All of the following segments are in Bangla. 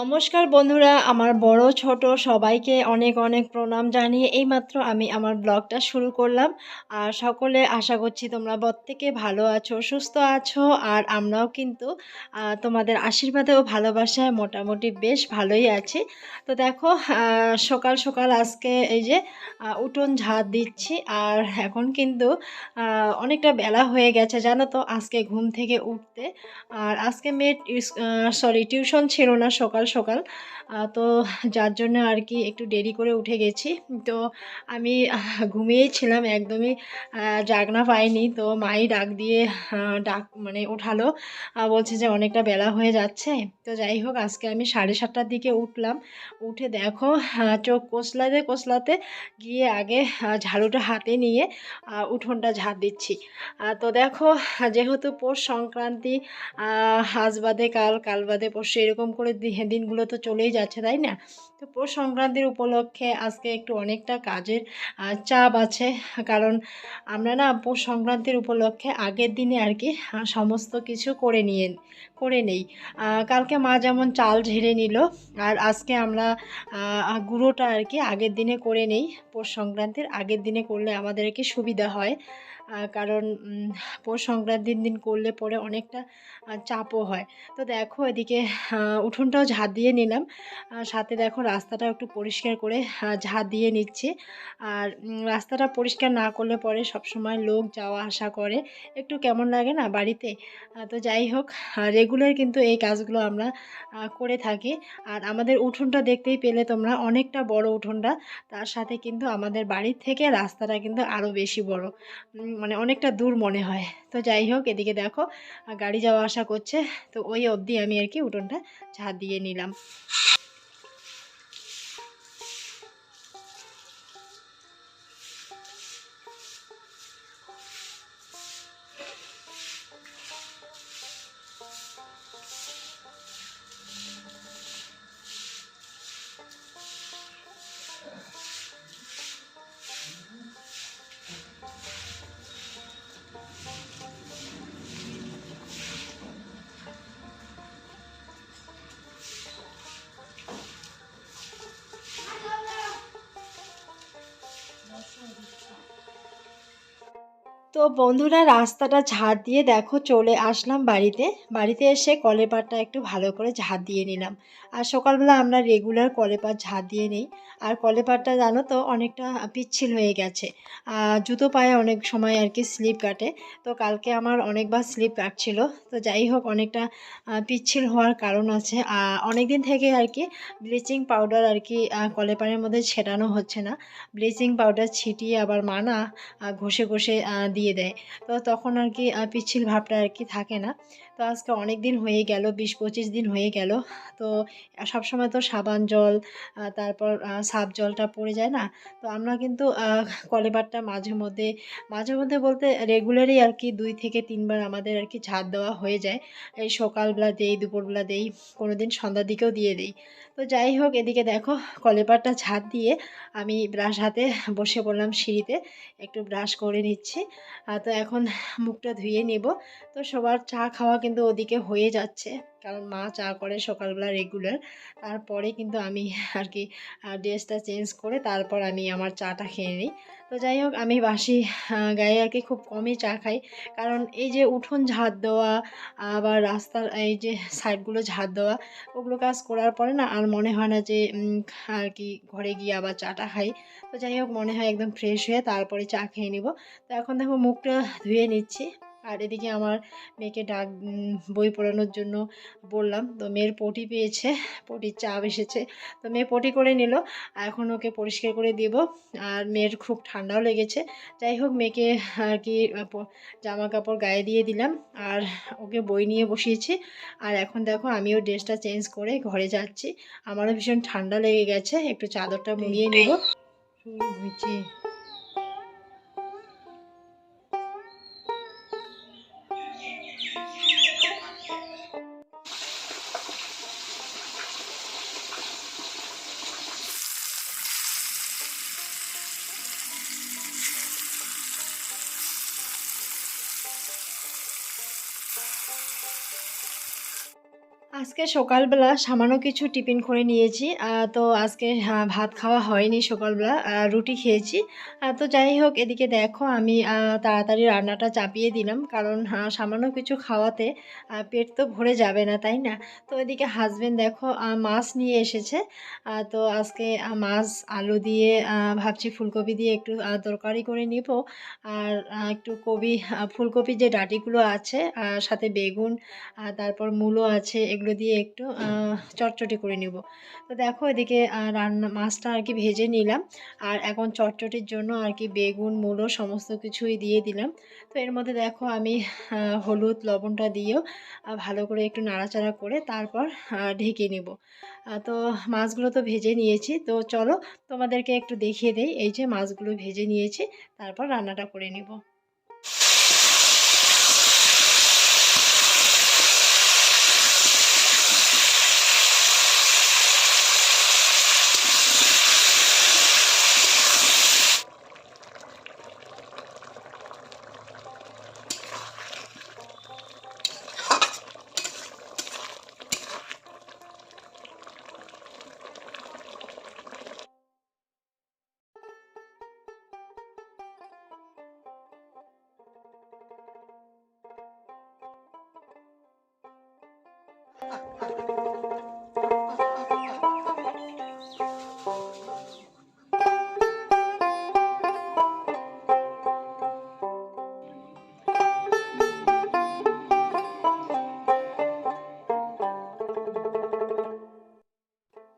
নমস্কার বন্ধুরা, আমার বড়, ছোট সবাইকে অনেক অনেক প্রণাম জানিয়ে এইমাত্র আমি আমার ব্লগটা শুরু করলাম। আর সকলে আশা করছি তোমরা প্রত্যেকে ভালো আছো, সুস্থ আছো, আর আমরাও কিন্তু তোমাদের আশীর্বাদে ও ভালোবাসায় মোটামুটি বেশ ভালোই আছি। তো দেখো সকাল সকাল আজকে এই যে উঠোন ঝাড় দিচ্ছি, আর এখন কিন্তু অনেকটা বেলা হয়ে গেছে, জানো তো, আজকে ঘুম থেকে উঠতে। আর আজকে মেয়ের সরি টিউশন ছিল না সকাল সকাল আহ, তো যার জন্য আর কি একটু দেরি করে উঠে গেছি। তো আমি আহ, ঘুমিয়েই ছিলাম একদমই জাগনা পাইনি। তো মাই ডাক দিয়ে ডাক মানে ওঠালো। বলছে যে অনেকটা বেলা হয়ে যাচ্ছে। তো যাই হোক আজকে আমি সাড়ে সাতটার দিকে উঠলাম। উঠে দেখো চোখ কষলাতে কষলাতে গিয়ে আগে ঝাড়ুটা হাতে নিয়ে উঠোনটা ঝাড় দিচ্ছি। তো দেখো যেহেতু পৌষ সংক্রান্তি আহ, আজ বাদে কাল কাল বাদে পরশু এরকম করে দিনগুলো তো চলেই যাচ্ছে তাই না? তো পৌষ সংক্রান্তির উপলক্ষে আজকে একটু অনেকটা কাজের চাপ আছে। কারণ আমরা না পৌষ সংক্রান্তির উপলক্ষে আগের দিনে আর কি সমস্ত কিছু করে নিয়ে, করে নেই। কালকে মা যেমন চাল ঝেড়ে নিল, আর আজকে আমরা গুঁড়োটা আর কি আগের দিনে করে নেই। পৌষ সংক্রান্তির আগের দিনে করলে আমাদের কি সুবিধা হয়। কারণ পৌষ সংক্রান্তির দিন করলে পরে অনেকটা চাপও হয়। তো দেখো এদিকে উঠোনটাও ঝাঁট দিয়ে নিলাম। সাথে দেখো রাস্তাটা একটু পরিষ্কার করে ঝাঁট দিয়ে নিচ্ছি। আর রাস্তাটা পরিষ্কার না করলে পরে সবসময় লোক যাওয়া আসা করে। একটু কেমন লাগে না বাড়িতে? তো যাই হোক রেগুলার কিন্তু এই কাজগুলো আমরা করে থাকি। আর আমাদের উঠোনটা দেখতেই পেলে তোমরা, অনেকটা বড় উঠোনটা। তার সাথে কিন্তু আমাদের বাড়ির থেকে রাস্তাটা কিন্তু আরও বেশি বড়। মানে অনেকটা দূর মনে হয়। তো যাই হোক, এদিকে দেখো গাড়ি যাওয়া আসা করছে। তো ওই অবধি আমি আর কি উঠোনটা ঝাঁট দিয়ে নিলাম। তো বন্ধুরা রাস্তাটা ঝাড় দিয়ে দেখো চলে আসলাম বাড়িতে। বাড়িতে এসে কলেপাটটা একটু ভালো করে ঝাড় দিয়ে নিলাম। আর সকালবেলা আমরা রেগুলার কলেপাট ঝাড় দিয়ে নিই। আর কলেপাটটা জানো তো অনেকটা পিচ্ছিল হয়ে গেছে। জুতো পায়ে অনেক সময় আর কি স্লিপ কাটে। তো কালকে আমার অনেকবার স্লিপ কাটছিল। তো যাই হোক অনেকটা পিচ্ছিল হওয়ার কারণ আছে। অনেক দিন থেকে আর কি ব্লিচিং পাউডার আর কি আহ, কলেপাড়ের মধ্যে ছেটানো হচ্ছে না। ব্লিচিং পাউডার ছিটিয়ে আবার মানা ঘষে ঘষে আহ, দিয়ে দেয়। তো তখন আর কি পিচ্ছিল ভাবটা আর কি থাকে না। তো আজকে অনেক দিন হয়ে গেল, বিশ পঁচিশ দিন হয়ে গেল। তো সবসময় তো সাবান জল তারপর সার্ফ জলটা পড়ে যায় না? তো আমরা কিন্তু কলেবারটা মাঝে মধ্যে মাঝে মধ্যে বলতে রেগুলারই আর কি দুই থেকে তিনবার আমাদের আর কি ঝাড় দেওয়া হয়ে যায়। এই সকালবেলা দেই, দুপুরবেলা দেই কোনো দিন সন্ধ্যার দিকেও দিয়ে দিই। তো যাই হোক, এদিকে দেখো কলেপারটা ঝাড় দিয়ে আমি ব্রাশ হাতে বসে পড়লাম সিঁড়িতে। একটু ব্রাশ করে নিচ্ছি। তো এখন মুখটা ধুয়ে নেব। তো সবার চা খাওয়া কিন্তু ওদিকে হয়ে যাচ্ছে। কারণ মা চা করে সকালবেলা রেগুলার তারপরে কিন্তু আমি আর কি ড্রেসটা চেঞ্জ করে তারপর আমি আমার চাটা খেয়ে নিই। তো যাই হোক, আমি বাসি গায়ে আর কি খুব কমই চা খাই। কারণ এই যে উঠোন ঝাড় দেওয়া, আবার রাস্তার এই যে সাইডগুলো ঝাড় দেওয়া, ওগুলো কাজ করার পরে না আর মনে হয় না যে আর কি ঘরে গিয়ে আবার চাটা খাই। তো যাই হোক, মনে হয় একদম ফ্রেশ হয়ে তারপরে চা খেয়ে নিব। তো এখন দেখো মুখটা ধুয়ে নিচ্ছি। আর এদিকে আমার মেয়েকে ডাক বই পড়ানোর জন্য বললাম। তো মেয়ের পটি পেয়েছে পটির চাপ এসেছে। তো মেয়ে পটি করে নিল এখন ওকে পরিষ্কার করে দেব। আর মেয়ের খুব ঠান্ডাও লেগেছে। যাই হোক মেয়েকে আর কি জামা কাপড় গায়ে দিয়ে দিলাম। আর ওকে বই নিয়ে বসিয়েছি। আর এখন দেখো আমিও ড্রেসটা চেঞ্জ করে ঘরে যাচ্ছি। আমারও ভীষণ ঠান্ডা লেগে গেছে। একটু চাদরটা মুড়িয়ে নেব। হয়েছে আজকে সকালবেলা সামান্য কিছু টিফিন করে নিয়েছি তো আজকে ভাত খাওয়া হয়নি সকালবেলা রুটি খেয়েছি। তো যাই হোক এদিকে দেখো আমি তাড়াতাড়ি রান্নাটা চাপিয়ে দিলাম কারণ সামান্য কিছু খাওয়াতে পেট তো ভরে যাবে না তাই না? তো এদিকে হাজবেন্ড দেখো মাছ নিয়ে এসেছে। তো আজকে মাছ আলু দিয়ে ভাবছি ফুলকপি দিয়ে একটু তরকারি করে নিব। আর একটু কবি আহ, ফুলকপির যে ডাটিগুলো আছে সাথে বেগুন তারপর মূলো আছে এগুলো দিয়ে একটু চটচটি করে নিব। তো দেখো এদিকে রান্না, মাছটা আর কি ভেজে নিলাম। আর এখন চটচটির জন্য আর কি বেগুন, মূলো সমস্ত কিছুই দিয়ে দিলাম। তো এর মধ্যে দেখো আমি হলুদ, লবণটা দিয়েও ভালো করে একটু নাড়াচাড়া করে তারপর ঢেকে নেব। তো মাছগুলো তো ভেজে নিয়েছি। তো চলো তোমাদেরকে একটু দেখিয়ে দেই, এই যে মাছগুলো ভেজে নিয়েছি, তারপর রান্নাটা করে নেব।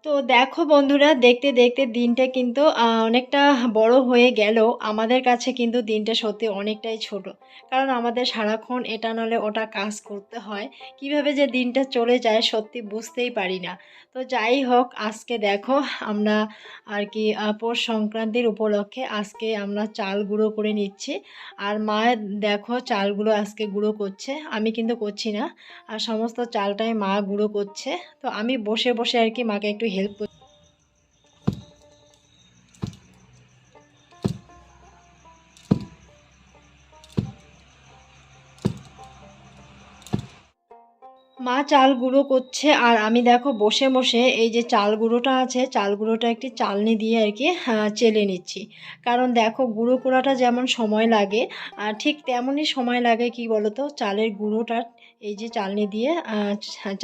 তো দেখো বন্ধুরা, দেখতে দেখতে দিনটা কিন্তু অনেকটা বড় হয়ে গেল। আমাদের কাছে কিন্তু দিনটা সত্যি অনেকটাই ছোট। কারণ আমাদের সারাক্ষণ এটা নাহলে ওটা কাজ করতে হয়। কীভাবে যে দিনটা চলে যায় সত্যি বুঝতেই পারি না। তো যাই হোক, আজকে দেখো আমরা আর কি পৌষ সংক্রান্তির উপলক্ষে আজকে আমরা চাল গুঁড়ো করে নিচ্ছি। আর মা দেখো চালগুলো আজকে গুঁড়ো করছে। আমি কিন্তু করছি না। আর সমস্ত চালটাই মা গুঁড়ো করছে। তো আমি বসে বসে আর কি মাকে একটু হেল্প মা চাল গুঁড়ো করছে আর আমি দেখো বসে বসে এই যে চাল গুঁড়োটা আছে চাল গুঁড়োটা একটি চালনি দিয়ে আর কি আহ, চেলে নিচ্ছি। কারণ দেখো গুঁড়ো করাটা যেমন সময় লাগে ঠিক তেমনই সময় লাগে কি বলতো চালের গুঁড়োটা এই যে চালনি দিয়ে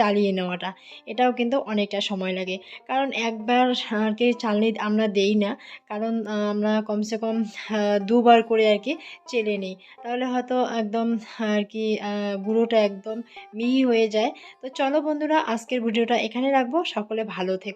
চালিয়ে নেওয়াটা। এটাও কিন্তু অনেকটা সময় লাগে। কারণ একবার আর কি চালনি আমরা দেই না, কারণ আমরা কমসে কম দুবার করে আর কি চেলে নিই। তাহলে হয়তো একদম, আর কি গুঁড়োটা একদম মিহি হয়ে যায়। তো চলো বন্ধুরা, আজকের ভিডিওটা এখানে রাখব। সকলে ভালো থেকো।